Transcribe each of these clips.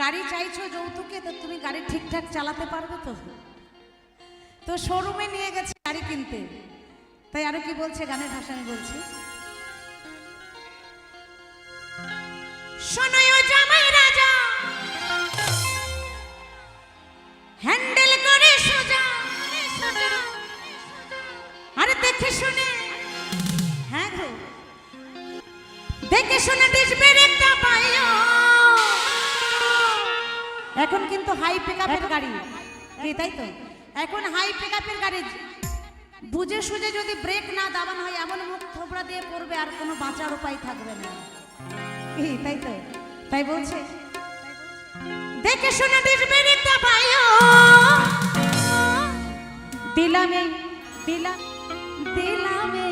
গাড়ি চাইছো যৌতুকে, তো তুমি গাড়ি ঠিকঠাক চালাতে পারবে তো? তো শোরুমে নিয়ে গেছে গাড়ি কিনতে। তাই আরও কি বলছে? গানের ভাষা বলছি। শোনয় জামাই রাজা এখন কিন্তু হাই পিকআপের গাড়ি। কি তাই তো? এখন হাই পিকআপের গাড়ি। বুঝে সুঝে যদি ব্রেক না দাবানো হয় এমন মুখ থোবড়া দিয়ে পড়বে আর কোনো বাঁচার উপায় থাকবে না। কি তাই তো? তাই বলছে? দেখে শুনে পাইও দিলামে দিলাম দিলামে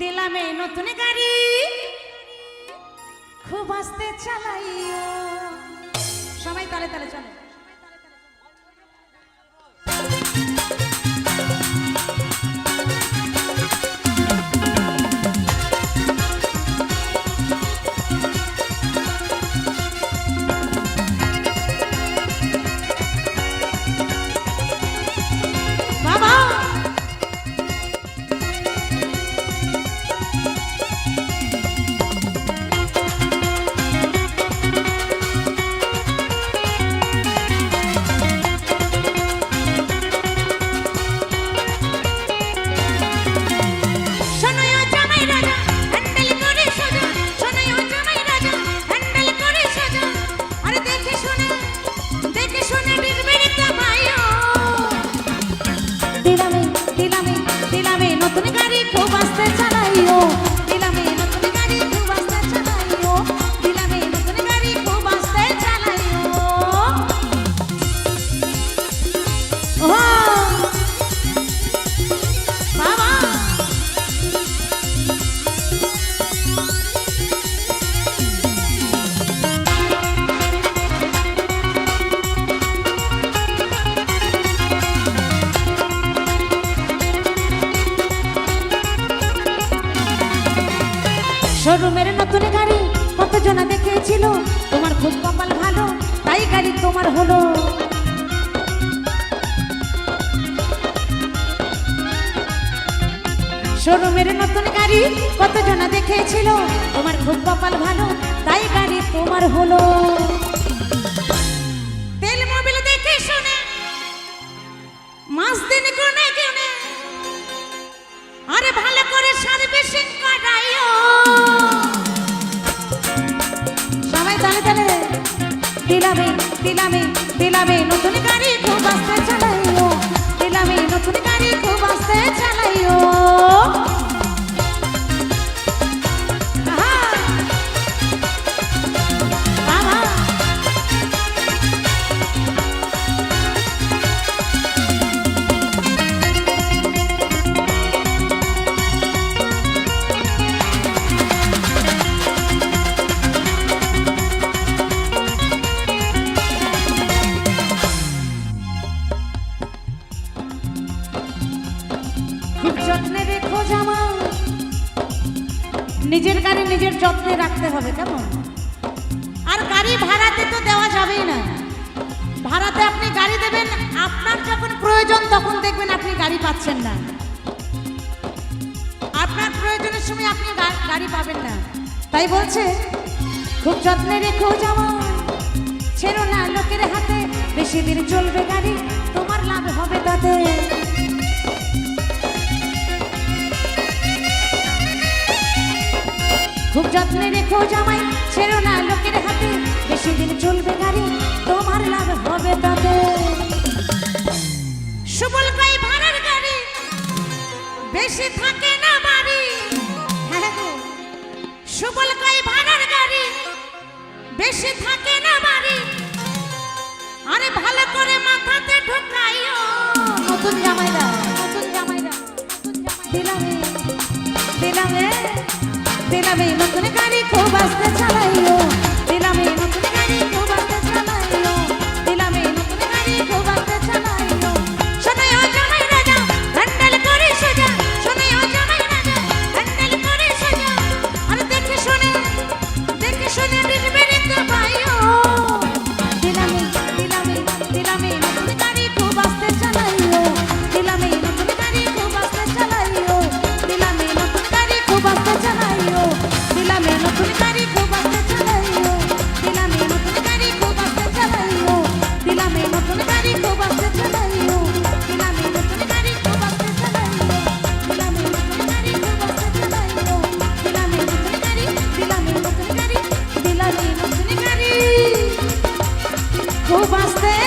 দিলামে নতুন গাড়ি। খুব আস্তে চালাইও। সবাই তালে তালে চলো। দেখেছিল তোমার খুব কপাল ভালো, তাই গাড়ি তোমার হলো। শোরুমের নতুন গাড়ি কতজনা দেখেছিল? তোমার খুব কপাল ভালো, তাই গাড়ি তোমার হলো। তেল মোবিল দেখে শুনে, মাস দিন গুনে গুনে, আরে ভালো করে সার্ভিসিং দিলামে দিলামে নতুন গাড়ি খুব যত্নে রেখো জামা নিজের গাড়ি নিজের যত্নে রাখতে হবে, কেমন? আর গাড়ি ভাড়াতে তো দেওয়া যাবেই না। ভাড়াতে আপনি গাড়ি দেবেন, আপনার যখন প্রয়োজন তখন দেখবেন আপনি গাড়ি পাচ্ছেন না। আপনার প্রয়োজনের সময় আপনি গাড়ি পাবেন না। তাই বলছে, খুব যত্নে রেখো জামা ছেড়ো না লোকের হাতে, বেশি দিন চলবে গাড়ি, তোমার লাভ হবে তাতে। খুব যত্নে রেখো জামাই, ছেড়ো না লোকের হাতে। বেশি দিন চলবে গাড়ি, তোমার লাভ হবে তাতে। সুবল কই ভাড়ার গাড়ি, বেশি থাকে না বাড়ি। হ্যাঁ সুবল কই ভাড়ার গাড়ি, বেশি থাকে না বাড়ি। তেলা বেই মতন গাড়ি খুব আসতে চালাইও। Basté.